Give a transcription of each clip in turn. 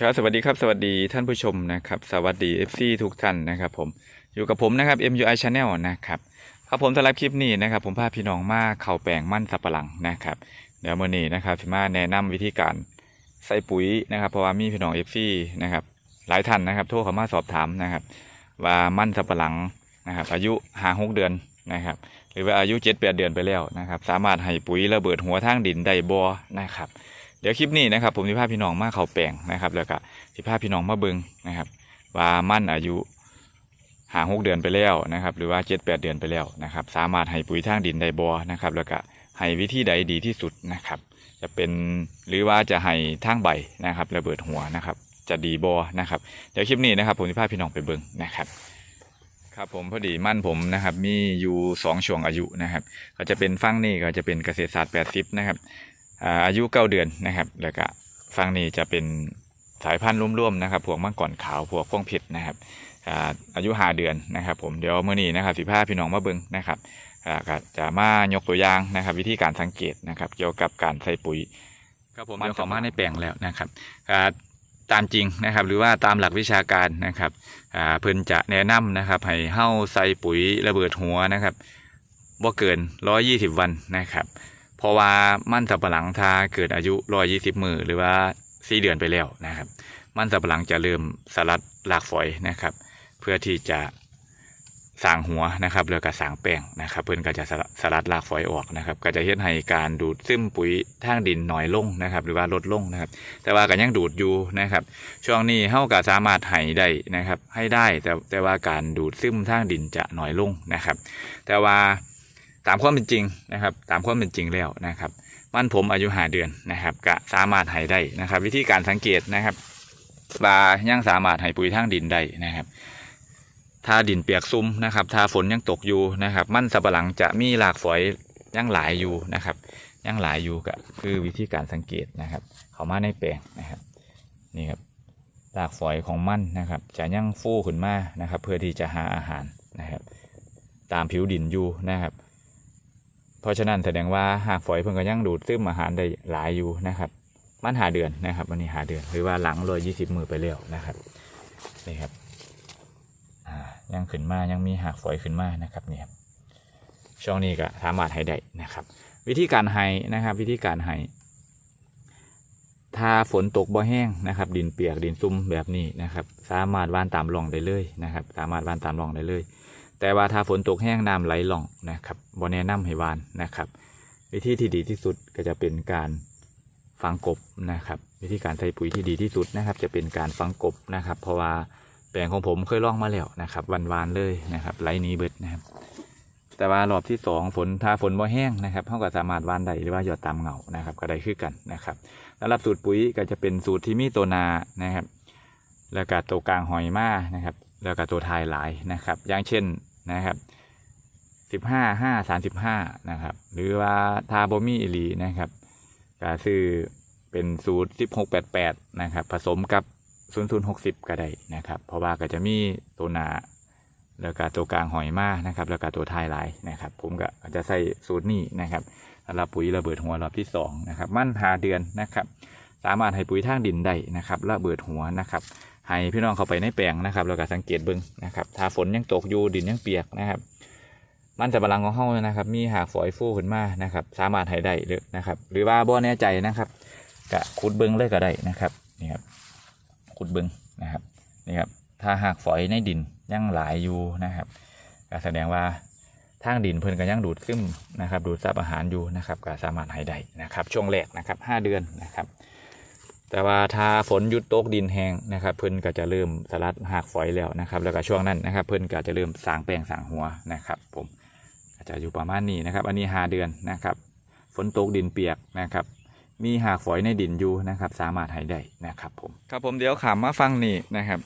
ครับสวัสดีครับสวัสดีท่านผู้ชมนะครับ สวัสดี FC ทุกท่านนะครับผมอยู่กับผมนะครับ MUI Channel นะครับครับผมสำหรับคลิปนี้นะครับ ผมพาพี่น้องมาเข่าแปลงมั่นสับปะหลังนะครับ เดี๋ยวมื่อนี้นะครับที่มาแนะนำวิธีการใส่ปุ๋ยนะครับ เพราะว่ามีพี่น้อง FC นะครับหลายท่านนะครับ โทรเข้ามาสอบถามนะครับ ว่ามั่นสับปะหลังนะครับ อายุห้าหกเดือนนะครับ หรือว่าอายุเจ็ดแปดเดือนไปแล้วนะครับ สามารถให้ปุ๋ยระเบิดหัวทางดินได้บ่นะครับ เดี๋ยวคลิปนี้นะครับผมสิพาพี่น้องมาเขาแปลงนะครับ แล้วก็สิพาพี่น้องมาเบิงนะครับ ว่ามั่นอายุหาหกเดือนไปแล้วนะครับ หรือว่าเจ็ดแปดเดือนไปแล้วนะครับ สามารถให้ปุ๋ยทางดินได้บ่นะครับ แล้วก็ให้วิธีใดดีที่สุดนะครับ จะเป็นหรือว่าจะให้ทางใบนะครับระเบิดหัวนะครับ จะดีบ่นะครับเดี๋ยวคลิปนี้นะครับ ผมสิพาพี่น้องไปเบิงนะครับครับผมพอดีมั่นผมนะครับมีอยู่สองช่วงอายุนะครับ ก็จะเป็นฟังนี่ก็จะเป็นเกษตรศาสตร์แปดสิบนะครับ อ่าอายุเก้าเดือนนะครับ แล้วก็ฟังนี้จะเป็นสายพันธุ์ร่วมๆนะครับ พวกมังกรขาว พวกฟ้องผิดนะครับอ่าอายุห้าเดือนนะครับ ผมเดี๋ยวมื่อนี้นะครับสิพาพี่น้องมาเบิ้งนะครับอ่าก็จะมายกตัวอย่างนะครับ วิธีการสังเกตนะครับ เกี่ยวกับการใส่ปุ๋ยครับผมเดี๋ยวเขอมาในแปลงแล้วนะครับอ่าตามจริงนะครับ หรือว่าตามหลักวิชาการนะครับอ่าเพิ่นจะแนะนำนะครับให้เฮ้าใส่ปุ๋ยระเบิดหัวนะครับบ่เกินร้อยี่สิบวันนะครับ เพราะว่ามันสับปะหลังถ้าเกิดอายุรอยี่สิบมือหรือว่าสี่เดือนไปแล้วนะครับ มันสับปะหลังจะเริ่มสลัดรากฝอยนะครับ เพื่อที่จะสางหัวนะครับแล้วก็สร้างแป้งนะครับเพื่อนก็จะสลัดสลัดรากฝอยออกนะครับ ก็จะเฮ็ดให้การดูดซึมปุ๋ยทางดินหน้อยลงนะครับ หรือว่าลดลงนะครับ แต่ว่าก็ยังดูดอยู่นะครับ ช่วงนี้เฮาก็สามารถให้ได้นะครับ ให้ได้แต่แต่ว่าการดูดซึมทางดินจะหน้อยลงนะครับ แต่ว่า ตามความเป็นจริงนะครับ ตามความเป็นจริงแล้วนะครับมันผมอายุหาเดือนนะครับก็สามารถให้ได้นะครับ วิธีการสังเกตนะครับว่ายังสามารถให้ปุ๋ยทางดินได้นะครับ ถ้าดินเปียกซุ่มนะครับ ถ้าฝนยังตกอยู่นะครับ มันสับปะหลังจะมีหลากฝอยยังหลายอยู่นะครับยังหลายอยู่ก็คือวิธีการสังเกตนะครับ เขามาในแปลงนะครับนี่ครับหลากฝอยของมันนะครับ จะยังฟูขึ้นมานะครับ เพื่อที่จะหาอาหารนะครับ ตามผิวดินอยู่นะครับ เพราะฉะนั้นแสดงว่าหากฝอยเพิ่งก็ยังดูดซึมอาหารได้หลายอยู่นะครับ มันหาเดือนนะครับวันนี้หาเดือนหรือว่าหลังรอยยี่สิบมือไปแล้วนะครับนี่ครับยังขึ้นมายังมีหากฝอยขึ้นมานะครับนี่ครับช่วงนี้ก็สามารถให้ได้นะครับ วิธีการให้นะครับ วิธีการให้ถ้าฝนตกบ่แห้งนะครับ ดินเปียกดินซุ่มแบบนี้นะครับ สามารถว่านตามรองได้เลยนะครับ สามารถว่านตามรองได้เลย แต่ว่าถ้าฝนตกแห้งน้ำไหลหล่องนะครับบนแนะนำให้หวานนะครับ วิธีที่ดีที่สุดก็จะเป็นการฝังกบนะครับ วิธีการใส่ปุ๋ยที่ดีที่สุดนะครับ จะเป็นการฝังกบนะครับ เพราะว่าแปลงของผมเคยล่องมาแล้วนะครับวันวานเลยนะครับไหลนี้เบิดนะครับ แต่ว่ารอบที่สองฝนถ้าฝนบ่แห้งนะครับเขาก็สามารถวานได้หรือว่าหยอดตามเหงานะครับ ก็ได้คือกันนะครับสำหรับสูตรปุ๋ยก็จะเป็นสูตรที่มีตัวนานะครับ แล้วก็ตัวกลางหอยมานะครับ แล้วก็ตัวทายหลายนะครับ อย่างเช่น นะครับสิบห้าห้าสามสิบห้านะครับ หรือว่าทาโบมี่อิลีนะครับก็ซื้อเป็นสูตรสิบหกแปดแปดนะครับ ผสมกับศูนย์ศูนย์หกสิบก็ได้นะครับ เพราะว่าก็จะมีตัวหนาแล้วก็ตัวกลางหอยมานะครับ แล้วก็ตัวท้ายหลายนะครับ ผมก็จะใส่สูตรนี้นะครับสำหรับปุ๋ยระเบิดหัวรอบที่สองนะครับ มั่นหาเดือนนะครับ สามารถให้ปุ๋ยทางดินได้นะครับระเบิดหัวนะครับให้พี่น้องเข้าไปในแปลงนะครับแล้วก็สังเกตเบิ้งนะครับถ้าฝนยังตกอยู่ดินยังเปียกนะครับ มันจะบาลังของเฮานะครับ มีหากฝอยฟูขึ้นมานะครับ สามารถให้ได้เลยนะครับ หรือว่าบ่แน่ใจนะครับก็ขุดเบิ้งเลยก็ได้นะครับนี่ครับขุดเบิ้งนะครับนี่ครับถ้าหากฝอยในดินยังหลายอยู่นะครับก็แสดงว่าทางดินเพิ่นก็ยังดูดซึมนะครับ ดูดซับอาหารอยู่นะครับก็สามารถให้ได้นะครับ ช่วงแรกนะครับห้าเดือนนะครับ แต่ว่าถ้าฝนหยุดตกดินแห้งนะครับเพิ่นก็จะเริ่มสลัดหากฝอยแล้วนะครับ แล้วก็ช่วงนั้นนะครับ เพิ่นก็จะเริ่มสางแปลงสางหัวนะครับ ผมก็จะอยู่ประมาณนี้นะครับ อันนี้หาเดือนนะครับ ฝนตกดินเปียกนะครับ มีหากฝอยในดินอยู่นะครับ สามารถให้ได้นะครับ ผมครับผมเดี๋ยวขามมาฟังนี่นะครับ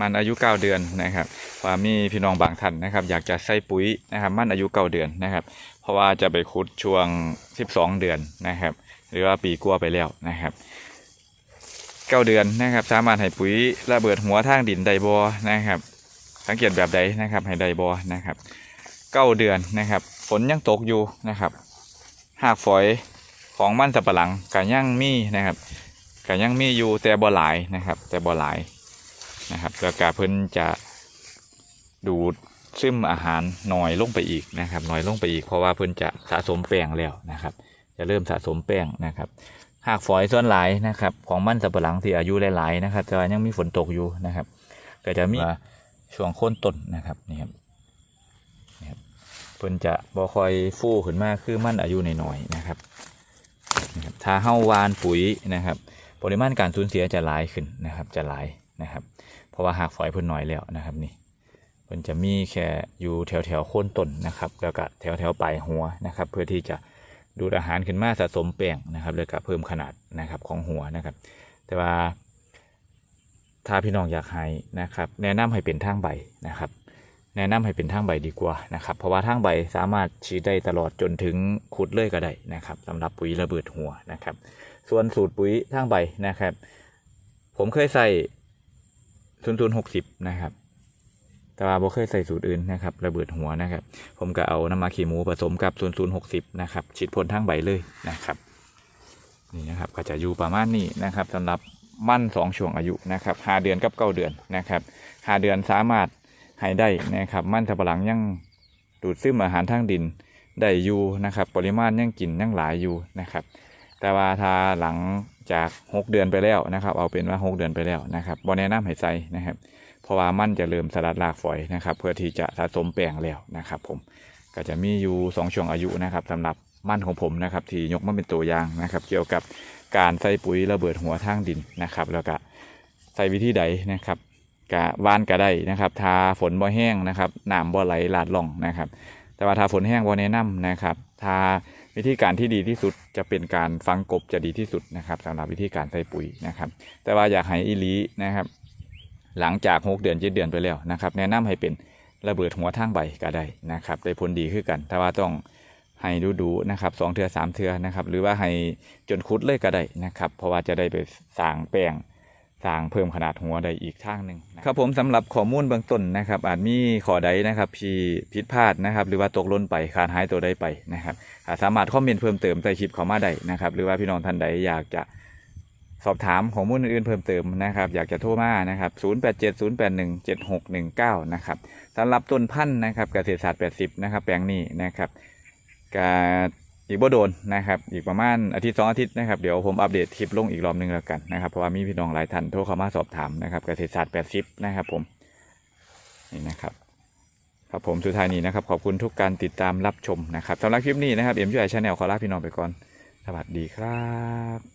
มันอายุเก้าเดือนนะครับว่ามีพี่น้องบางท่านนะครับ อยากจะใส่ปุ๋ยนะครับ มันอายุเก้าเดือนนะครับ เพราะว่าจะไปคุดช่วง 12 เดือนนะครับ หรือว่าปีกลัวไปแล้วนะครับ เก้าเดือนนะครับ สามารถให้ปุ๋ยระเบิดหัวทางดินไดบอนะครับ สังเกตแบบใดนะครับให้ไดบอนะครับเก้าเดือนนะครับ ฝนยังตกอยู่นะครับ หากฝอยของมันสับปะหลังก็ยังมีนะครับก็ยังมีอยู่แต่บ่หลายนะครับ แต่บ่หลายนะครับแล้วก็เพิ่นจะดูดซึมอาหารน้อยลงไปอีกนะครับน้อยลงไปอีกเพราะว่าเพิ่นจะสะสมแป้งแล้วนะครับ จะเริ่มสะสมแป้งนะครับ หากฝอยส่วนหลายนะครับ ของมันสับปะหลังที่อายุหลายๆนะครับ แต่ว่ายังมีฝนตกอยู่นะครับก็จะมีช่วงโค่นต้นนะครับนี่ครับนี่ครับเพิ่นจะบ่ค่อยฟูขึ้นมากคือมันอายุน้อยๆนะครับนะครับถ้าเฮาวานปุ๋ยนะครับ ปริมาณการสูญเสียจะหลายขึ้นนะครับ จะหลายนะครับ เพราะว่าหากฝอยเพิ่นน้อยแล้วนะครับนี่เพิ่นจะมีแค่อยู่แถวแถวๆโคนต้นนะครับ แล้วก็แถวแถวๆปลายหัวนะครับ เพื่อที่จะ ดูดอาหารขึ้นมาสะสมแป้งนะครับแล้วก็เพิ่มขนาดนะครับของหัวนะครับ แต่ว่าถ้าพี่น้องอยากให้นะครับ แนะนำให้เป็นทางใบนะครับ แนะนำให้เป็นทางใบดีกว่านะครับ เพราะว่าทางใบสามารถฉีดได้ตลอดจนถึงขุดเลยก็ได้นะครับสำหรับปุ๋ยระเบิดหัวนะครับ ส่วนสูตรปุ๋ยทางใบนะครับ ผมเคยใส่ศูนย์ศูนย์หกสิบนะครับ แต่ว่าบ่เคยใส่สูตรอื่นนะครับ ระเบิดหัวนะครับ ผมก็เอาน้ำมาขี้หมูผสมกับศูนซูนหกสิบนะครับฉีดพ่นทางใบเลยนะครับ นี่นะครับก็จะอยู่ประมาณนี้นะครับสำหรับมั่นสองช่วงอายุนะครับห้าเดือนกับเก้าเดือนนะครับห้าเดือนสามารถให้ได้นะครับ มั่นสับหลังยังดูดซึมอาหารทางดินได้อยู่นะครับ ปริมาณยังกินยังหลายอยู่นะครับ แต่ว่าถ้าหลังจากหกเดือนไปแล้วนะครับ เอาเป็นว่าหกเดือนไปแล้วนะครับบอแนะนำให้ใส่นะครับ เพราะว่ามันจะเริ่มสลัดรากฝอยนะครับ เพื่อที่จะสะสมแป้งแล้วนะครับ ผมก็จะมีอยู่สองช่วงอายุนะครับสำหรับมั่นของผมนะครับ ที่ยกมาเป็นตัวอย่างนะครับ เกี่ยวกับการใส่ปุ๋ยระเบิดหัวทางดินนะครับ แล้วก็ใส่วิธีใดนะครับกะวานก็ได้นะครับ ทาฝนบ่แห้งนะครับน้ำบ่ไหลหลาดล่องนะครับ แต่ว่าทาฝนแห้งบ่แนะนำนะครับทาวิธีการที่ดีที่สุดจะเป็นการฟังกบจะดีที่สุดนะครับสำหรับวิธีการใส่ปุ๋ยนะครับ แต่ว่าอยากให้อีลีนะครับ หลังจากหกเดือนเจ็ดเดือนไปแล้วนะครับ แนะนำให้เป็นระเบิดหัวทางใบก็ได้นะครับได้ผลดีขึ้นกัน แต่ว่าต้องให้ดูดูนะครับสองเทือสามเทือนะครับ หรือว่าให้จนคุดเลยก็ได้นะครับ เพราะว่าจะได้ไปสางแป้งสางเพิ่มขนาดหัวได้อีกทางหนึ่งครับผมสำหรับข้อมูลเบื้องต้นนะครับ อาจมีข้อใดนะครับที่ผิดพลาดนะครับ หรือว่าตกหล่นไปขาดหายตัวใดไปนะครับสามารถคอมเมนต์เพิ่มเติมใต้คลิปเข้ามาได้นะครับ หรือว่าพี่น้องท่านใดอยากจะ สอบถามข้อมูลอื่นๆเพิ่มเติมนะครับ อยากจะโทรมานะครับ 0870817619 นะครับสำหรับต้นพันธุ์นะครับเกษตรศาสตร์ 80 นะครับ แปลงนี้นะครับกอีกบ่โดนนะครับ อีกประมาณอาทิตย์สองอาทิตย์นะครับ เดี๋ยวผมอัปเดตคลิปลงอีกรอบหนึงแล้วกันนะครับ เพราะว่ามีพี่น้องหลายท่านโทรเข้ามาสอบถามนะครับเกษตรศาสตร์ 80 นะครับผม นี่นะครับครับผมสุดท้ายนี้นะครับ ขอบคุณทุกการติดตามรับชมนะครับสำหรับคลิปนี้นะครับเอ็มยูไอชาแนลขอลาพี่น้องไปก่อน สวัสดีครับ